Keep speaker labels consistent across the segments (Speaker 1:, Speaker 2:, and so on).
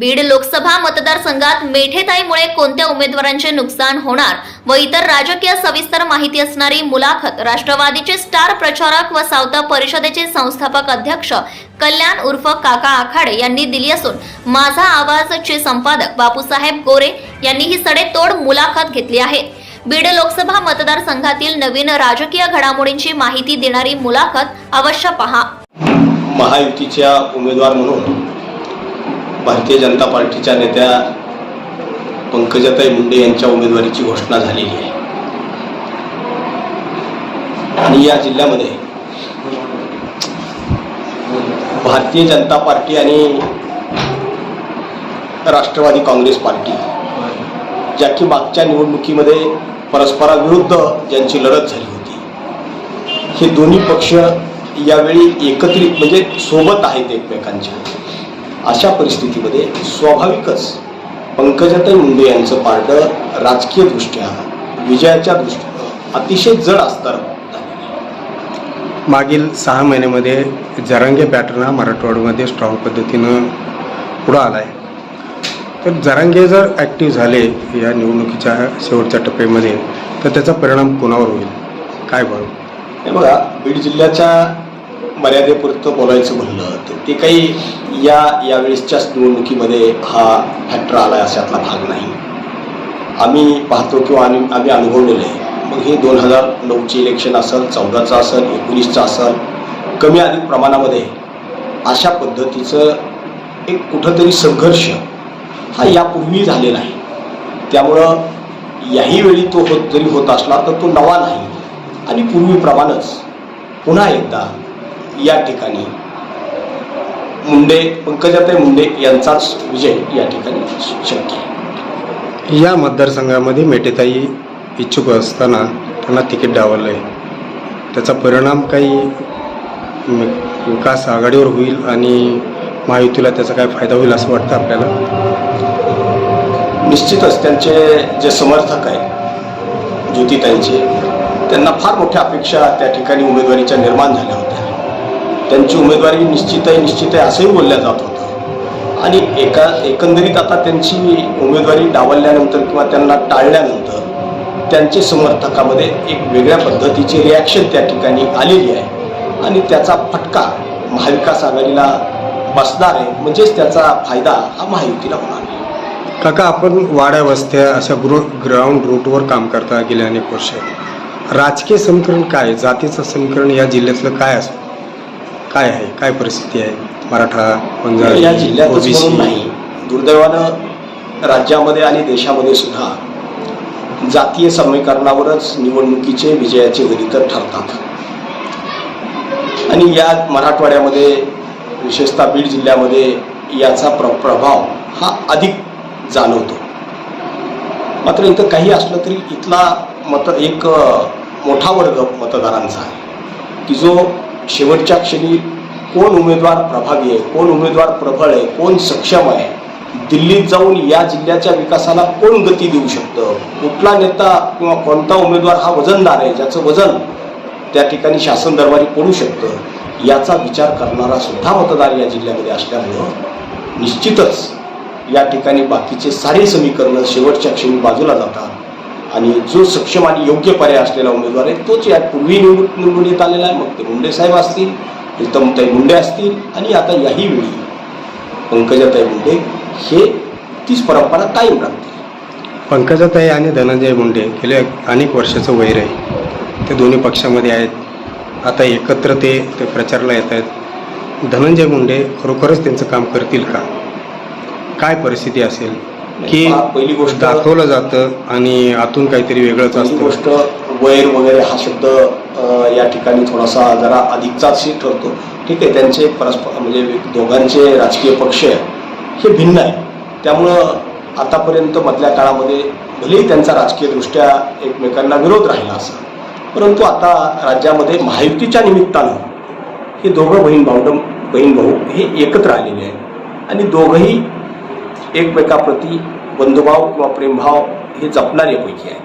Speaker 1: बीड लोकसभा मतदारसंघात मेठेताईमुळे कोणत्या उमेदवारांचे नुकसान होणार व इतर राजकीय सविस्तर माहिती असणारी मुलाखत राष्ट्रवादीचे स्टार प्रचारक व सावता परिषदेचे संस्थापक अध्यक्ष कल्याण उर्फ काका आखाडे यांनी दिली असून माझा आवाजचे संपादक बापूसाहेब गोरे यांनी ही सडेतोड मुलाखत घेतली आहे. बीड लोकसभा मतदारसंघातील नवीन राजकीय घडामोडींची माहिती देणारी मुलाखत अवश्य पहा.
Speaker 2: महायुतीच्या उमेदवार म्हणून भारतीय जनता पार्टीच्या नेत्या पंकजाताई मुंडे यांच्या उमेदवारीची घोषणा झालेली आहे. आणि या जिल्ह्यामध्ये भारतीय जनता पार्टी आणि राष्ट्रवादी काँग्रेस पार्टी ज्या की मागच्या निवडणुकीमध्ये परस्पराविरुद्ध ज्यांची लढत झाली होती. हे दोन्ही पक्ष यावेळी एकत्रित म्हणजे सोबत आहेत एकमेकांच्या. अशा परिस्थितीमध्ये स्वाभाविकच पंकजाताई मुंडे यांचं पारडं राजकीय दृष्ट्या विजयाच्या दृष्टीनं अतिशय जड असणार
Speaker 3: मागील सहा महिन्यामध्ये जरांगे पॅटर्न हा मराठवाड्यामध्ये स्ट्रॉंग पद्धतीनं पुढं आला आहे तर जरांगे जर ॲक्टिव्ह झाले या निवडणुकीच्या शेवटच्या टप्प्यामध्ये तर त्याचा परिणाम कोणावर होईल? काय बघ?
Speaker 2: हे बघा बीड जिल्ह्याच्या मर्यादेपुरतं बोलायचं म्हणलं तर ते काही या यावेळेसच्याच निवडणुकीमध्ये हा फॅक्टर आला आहे अशातला भाग नाही. आम्ही पाहतो किंवा आम्ही आम्ही अनुभवलेलं आहे. मग हे दोन हजार नऊचे इलेक्शन असेल चौदाचं असेल एकोणीसचं असेल कमी अधिक प्रमाणामध्ये अशा पद्धतीचं एक कुठंतरी संघर्ष हा यापूर्वी झालेला आहे. त्यामुळं याही वेळी तो होत जरी होत असला तर तो नवा नाही. आणि पूर्वीप्रमाणेच पुन्हा एकदा या ठिकाणी. मुंडे पंकजाताई मुंडे यांचाच विजय या ठिकाणी शक्य आहे.
Speaker 3: या मतदारसंघामध्ये मेटेताई इच्छुक असताना त्यांना तिकीट डावललं आहे त्याचा परिणाम काही विकास आघाडीवर होईल आणि महायुतीला त्याचा काय फायदा होईल असं वाटतं आपल्याला?
Speaker 2: निश्चितच त्यांचे जे समर्थक आहेत ज्योतिताईंचे त्यांना फार मोठ्या अपेक्षा त्या ठिकाणी उमेदवारीच्या निर्माण झाल्या होत्या. त्यांची उमेदवारी निश्चित आहे निश्चित आहे असंही बोलल्या जात होतं आणि एका एकंदरीत आता त्यांची उमेदवारी डावलल्यानंतर किंवा त्यांना टाळल्यानंतर त्यांचे समर्थकामध्ये एक वेगळ्या पद्धतीची रिॲक्शन त्या ठिकाणी आलेली आहे. आणि त्याचा फटका महाविकास आघाडीला बसणार आहे म्हणजेच त्याचा फायदा हा महायुतीला होणार आहे.
Speaker 3: काका आपण वाड्या वस्त्या अशा ग्रो ग्राउंड रूटवर काम करता गेले अनेक वर्ष. राजकीय समीकरण काय? जातीचं समीकरण या जिल्ह्यातलं काय असं काय आहे? काय परिस्थिती आहे? मराठा
Speaker 2: या जिल्ह्यातच
Speaker 3: ओबीसी?
Speaker 2: म्हणून नाही. दुर्दैवानं राज्यामध्ये आणि देशामध्ये सुद्धा जातीय समीकरणावरच निवडणुकीचे विजयाचे गणित ठरतात. आणि या मराठवाड्यामध्ये विशेषतः बीड जिल्ह्यामध्ये याचा प्र प्रभाव हा अधिक जाणवतो. मात्र इथं काही असलं तरी इथला मत एक अ, मोठा वर्ग मतदारांचा आहे की जो शेवटच्या क्षणी कोण उमेदवार प्रभावी आहे कोण उमेदवार प्रबळ आहे कोण सक्षम आहे दिल्लीत जाऊन या जिल्ह्याच्या विकासाला कोण गती देऊ शकतं? कुठला नेता किंवा कोणता उमेदवार हा वजनदार आहे ज्याचं वजन त्या ठिकाणी शासन दरबारी पडू शकतं? याचा विचार करणारा सुद्धा मतदार या जिल्ह्यामध्ये असल्यामुळं निश्चितच या ठिकाणी बाकीचे सारे समीकरणं शेवटच्या क्षणी बाजूला जातात. आणि जो सक्षम आणि योग्य पर्याय असलेला उमेदवार आहे तोच या पूर्वी निवडून निवडून येत आलेला आहे. मग ते मुंडे साहेब असतील प्रीतमताई मुंडे असतील आणि आता याही वेळी पंकजाताई मुंडे हे तीच परंपरा कायम राखतील
Speaker 3: पंकजाताई आणि धनंजय मुंडे गेल्या अनेक वर्षाचं वैर आहे. ते दोन्ही पक्षामध्ये आहेत. आता एकत्र ते ते प्रचारला येत आहेत. धनंजय मुंडे खरोखरच त्यांचं काम करतील का? काय परिस्थिती असेल? की
Speaker 2: पहा, पहिली गोष्ट
Speaker 3: दाखवलं जातं आणि आतून काहीतरी वेगळंच असतं.
Speaker 2: गोष्ट वैर वगैरे हा शब्द या ठिकाणी थोडासा जरा अधिकचाच ठरतो. ठीक आहे त्यांचे परस्पर म्हणजे दोघांचे राजकीय पक्ष हे भिन्न आहे त्यामुळं आतापर्यंत मधल्या काळामध्ये भलेही त्यांचा राजकीयदृष्ट्या एकमेकांना विरोध राहिला असा परंतु आता राज्यामध्ये महायुतीच्या निमित्तानं हे दोघं बहीण भाऊ बहीण भाऊ हे एकत्र आलेले आहेत. आणि दोघंही एकमेकाप्रती बंधुभाव किंवा प्रेमभाव हे जपणाऱ्यापैकी आहे.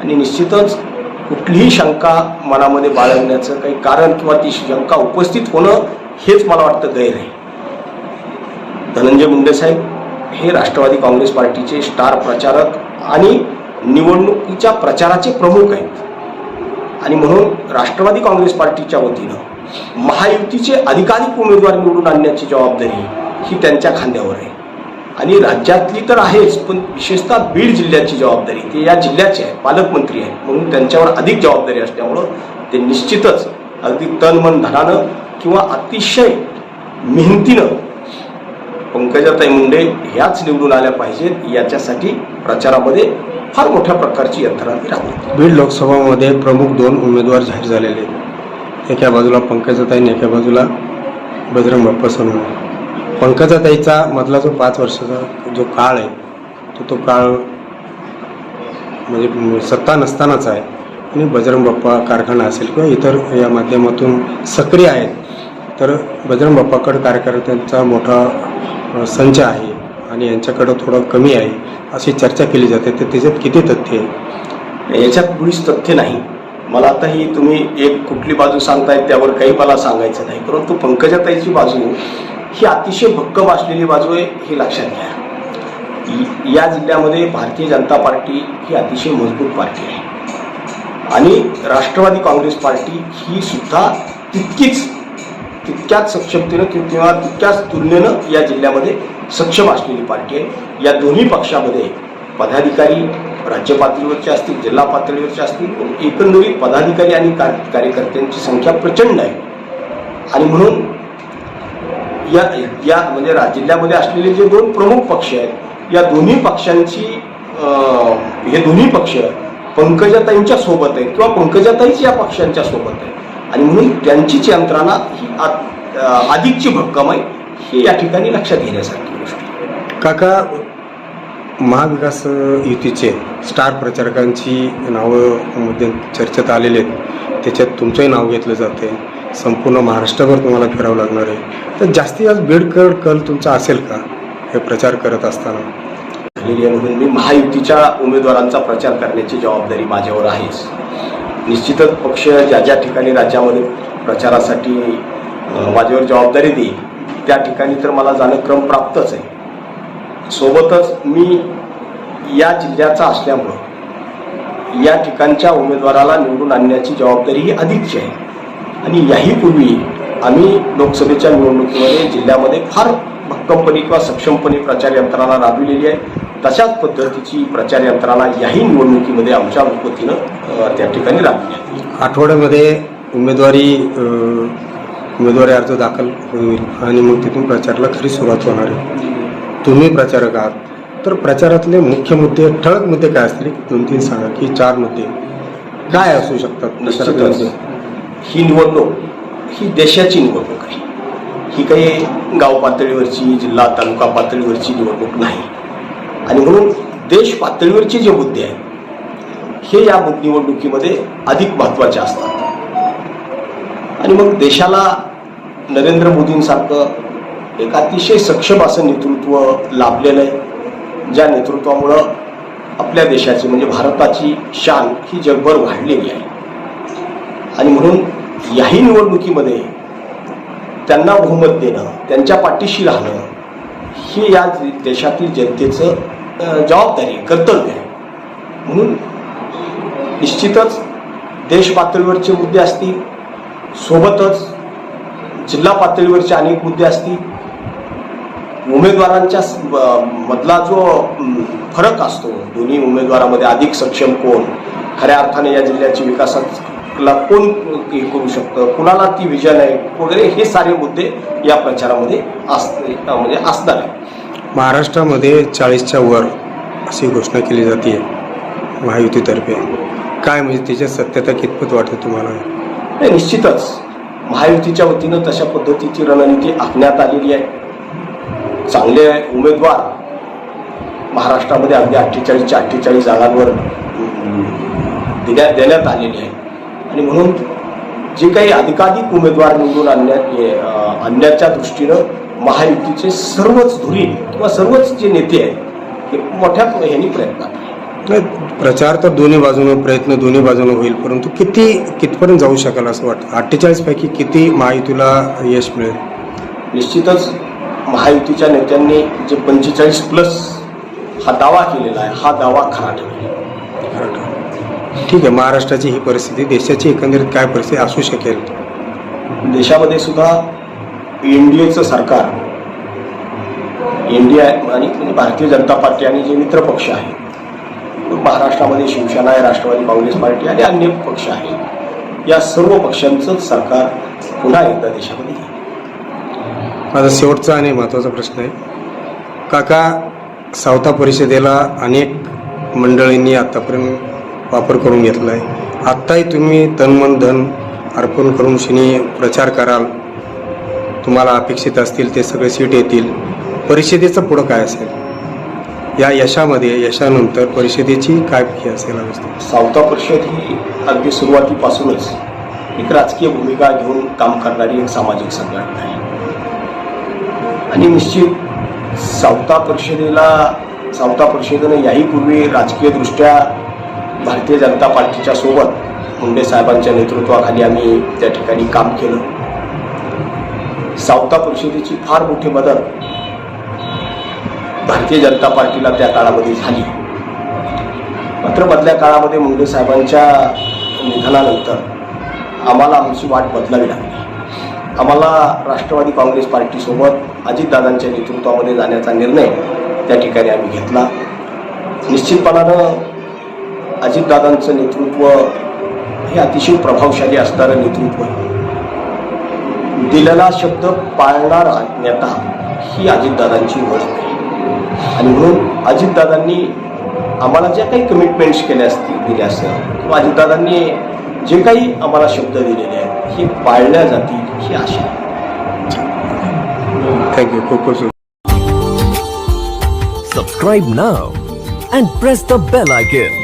Speaker 2: आणि निश्चितच कुठलीही शंका मनामध्ये बाळगण्याचं काही कारण किंवा ती शंका उपस्थित होणं हेच मला वाटतं गैर आहे. धनंजय मुंडे साहेब हे राष्ट्रवादी काँग्रेस पार्टीचे स्टार प्रचारक आणि निवडणुकीच्या प्रचाराचे प्रमुख आहेत. आणि म्हणून राष्ट्रवादी काँग्रेस पार्टीच्या वतीनं महायुतीचे अधिकाधिक उमेदवार निवडून आणण्याची जबाबदारी ही त्यांच्या खांद्यावर आहे. आणि राज्यातली तर आहेच पण विशेषतः बीड जिल्ह्याची जबाबदारी ते या जिल्ह्याचे आहे पालकमंत्री आहेत म्हणून त्यांच्यावर अधिक जबाबदारी असल्यामुळं ते निश्चितच अगदी तन मन धनानं किंवा अतिशय मेहनतीनं पंकजाताई मुंडे ह्याच निवडून आल्या पाहिजेत याच्यासाठी प्रचारामध्ये फार मोठ्या प्रकारची यंत्रणा राहते
Speaker 3: बीड लोकसभामध्ये प्रमुख दोन उमेदवार जाहीर झालेले आहेत. एका बाजूला पंकजाताई आणि एका बाजूला बजरंग बाप्पा सोनवणे. पंकजाताईचा मधला जो पाच वर्षाचा जो काळ आहे तो तो काळ म्हणजे सत्ता नसतानाच आहे. आणि बजरंग बाप्पा कारखाना असेल किंवा इतर या माध्यमातून सक्रिय आहेत तर बजरंग बाप्पाकडं कार्यकर्त्यांचा मोठा संच आहे आणि यांच्याकडं थोडं कमी आहे अशी चर्चा केली जाते. तर त्याच्यात किती तथ्य आहे?
Speaker 2: याच्यात कुणीच तथ्य नाही. मला आता ही तुम्ही एक कुठली बाजू सांगताय त्यावर काही मला सांगायचं नाही. परंतु पंकजाताईची बाजू ही अतिशय भक्कम असलेली बाजू आहे हे लक्षात घ्या. या जिल्ह्यामध्ये भारतीय जनता पार्टी ही अतिशय मजबूत पार्टी आहे. आणि राष्ट्रवादी काँग्रेस पार्टी ही सुद्धा तितकीच तितक्याच सक्षमतेनं किंवा तितक्याच तुलनेनं या जिल्ह्यामध्ये सक्षम असलेली पार्टी आहे. या दोन्ही पक्षामध्ये पदाधिकारी राज्य पातळीवरचे असतील जिल्हा पातळीवरचे असतील पण एकंदरीत पदाधिकारी आणि कार्यकर्त्यांची संख्या प्रचंड आहे. आणि म्हणून या या म्हणजे जिल्ह्यामध्ये असलेले जे दोन प्रमुख पक्ष आहेत या दोन्ही पक्षांची हे दोन्ही पक्ष पंकजाताईंच्या सोबत आहेत किंवा पंकजाताईच या पक्षांच्या सोबत आहे आणि म्हणून त्यांचीच यंत्रणा ही अधिकची भक्कम आहे हे या ठिकाणी लक्षात घेण्यासारखी गोष्ट
Speaker 3: काका महाविकास युतीचे स्टार प्रचारकांची नावं मध्ये चर्चेत आलेले आहेत. त्याच्यात तुमचंही नाव घेतलं जाते संपूर्ण महाराष्ट्रभर तुम्हाला फिरावं लागणार आहे. तर जास्तीत जास्त बीडकर कल तुमचा असेल का? हे प्रचार करत असताना.
Speaker 2: झालेली म्हणून मी महायुतीच्या उमेदवारांचा प्रचार करण्याची जबाबदारी माझ्यावर आहेच. निश्चितच पक्ष ज्या ज्या ठिकाणी राज्यामध्ये प्रचारासाठी माझ्यावर जबाबदारी देईल त्या ठिकाणी तर मला जाणं क्रम प्राप्तच आहे. सोबतच मी या जिल्ह्याचा असल्यामुळं या ठिकाणच्या उमेदवाराला निवडून आणण्याची जबाबदारी ही अधिकची आहे. आणि याही पूर्वी आम्ही लोकसभेच्या निवडणुकीमध्ये जिल्ह्यामध्ये फार भक्कमपणे किंवा सक्षमपणे प्रचार यंत्रणा राबविलेली आहे. तशाच पद्धतीची प्रचार यंत्रणा याही निवडणुकीमध्ये आमच्या वतीनं त्या ठिकाणी राबविली आहे
Speaker 3: आठवड्यामध्ये उमेदवारी उमेदवारी अर्ज दाखल होईल आणि मग तिथून प्रचाराला खरी सुरुवात होणार आहे. तुम्ही प्रचारक आहात. तर प्रचारातले मुख्य मुद्दे ठळक मुद्दे काय असतील? दोन तीन सांगा की चार मुद्दे काय असू शकतात?
Speaker 2: ही निवडणूक ही देशाची निवडणूक आहे. ही काही गाव पातळीवरची जिल्हा तालुका पातळीवरची निवडणूक नाही. आणि म्हणून देश पातळीवरचे जे मुद्दे आहेत हे या निवडणुकीमध्ये अधिक महत्त्वाचे असतात. आणि मग देशाला नरेंद्र मोदींसारखं एक अतिशय सक्षम असं नेतृत्व लाभलेलं आहे ज्या नेतृत्वामुळं आपल्या देशाची म्हणजे भारताची शान ही जगभर वाढलेली आहे. आणि म्हणून याही निवडणुकीमध्ये त्यांना बहुमत देणं त्यांच्या पाठीशी राहणं हे या देशातील जनतेचं जबाबदारी कर्तव्य आहे. म्हणून निश्चितच देश पातळीवरचे मुद्दे असतील सोबतच जिल्हा पातळीवरचे अनेक मुद्दे असतील उमेदवारांच्या मधला जो फरक असतो दोन्ही उमेदवारामध्ये अधिक सक्षम कोण खऱ्या अर्थाने या जिल्ह्याच्या विकासाला कोण हे करू शकतं? कुणाला ती विजन आहे वगैरे हे सारे मुद्दे या प्रचारामध्ये असते म्हणजे असणार आहे
Speaker 3: महाराष्ट्रामध्ये चाळीसच्या वर अशी घोषणा केली जाते महायुतीतर्फे. काय म्हणजे त्याच्यात सत्यता कितपत वाटते तुम्हाला?
Speaker 2: नाही, निश्चितच. महायुतीच्या वतीनं तशा पद्धतीची रणनीती आखण्यात आलेली आहे. चांगले उमेदवार महाराष्ट्रामध्ये अगदी अठ्ठेचाळीसच्या अठ्ठेचाळीस जागांवर देण्यात देण्यात आलेली आहे आणि म्हणून जे काही अधिकाधिक उमेदवार निवडून आणण्या ये- अं, आणण्याच्या दृष्टीनं महायुतीचे सर्वच धुरीण किंवा सर्वच जे नेते आहेत हे मोठ्या ह्यांनी प्रयत्न
Speaker 3: प्रचार तर दोन्ही बाजूनं प्रयत्न दोन्ही बाजूनं होईल परंतु किती कितपर्यंत जाऊ शकाल असं वाटतं? अठ्ठेचाळीस पैकी किती महायुतीला यश मिळेल?
Speaker 2: निश्चितच महायुतीच्या नेत्यांनी जे पंचेचाळीस प्लस हा दावा केलेला आहे हा दावा खरा ठरेल.
Speaker 3: ठीक आहे महाराष्ट्राची ही परिस्थिती देशाची एकंदरीत काय परिस्थिती असू शकेल?
Speaker 2: देशामध्ये सुद्धा एन डी एचं सरकार एन डी आणि म्हणजे भारतीय जनता पार्टी आणि जे मित्र पक्ष आहेत महाराष्ट्रामध्ये शिवसेना आहे राष्ट्रवादी काँग्रेस पार्टी आणि अन्य पक्ष आहेत या सर्व पक्षांचं सरकार पुन्हा एकदा देशामध्ये
Speaker 3: माझा शेवटचा आणि महत्त्वाचा प्रश्न आहे काका सावता परिषदेला अनेक मंडळींनी आत्तापर्यंत वापर करून घेतला आहे आत्ताही तुम्ही तनमन धन अर्पण करून शनी प्रचार कराल. तुम्हाला अपेक्षित असतील ते सगळे सीट येतील. परिषदेचं पुढं काय असेल? या यशामध्ये यशानंतर परिषदेची काय हे असेल अवस्था
Speaker 2: सावता परिषद ही अगदी सुरुवातीपासूनच एक राजकीय भूमिका घेऊन काम करणारी एक सामाजिक संघटना आहे. आणि निश्चित सावता परिषदेला सावता परिषदेनं याही पूर्वी राजकीयदृष्ट्या भारतीय जनता पार्टीच्या सोबत मुंडे साहेबांच्या नेतृत्वाखाली आम्ही त्या ठिकाणी काम केलं. सावता परिषदेची फार मोठी मदत भारतीय जनता पार्टीला त्या काळामध्ये झाली. मात्र मधल्या काळामध्ये मुंडे साहेबांच्या निधनानंतर आम्हाला आमची वाट बदलावी लागली. आम्हाला राष्ट्रवादी काँग्रेस पार्टीसोबत अजितदादांच्या नेतृत्वामध्ये जाण्याचा निर्णय त्या ठिकाणी आम्ही घेतला. निश्चितपणानं अजितदादांचं नेतृत्व हे अतिशय प्रभावशाली असणारं नेतृत्व दिलेला शब्द पाळणारा नेता ही अजितदादांची ओळख आहे. आणि म्हणून अजितदादांनी आम्हाला ज्या काही कमिटमेंट्स केल्या असतील दिल्या असेल किंवा अजितदादांनी जे काही आम्हाला शब्द दिलेले आहेत हे पाळल्या जातील ही आशा आहे.
Speaker 3: थँक्यू खूप खूप
Speaker 4: Subscribe now and press the bell icon.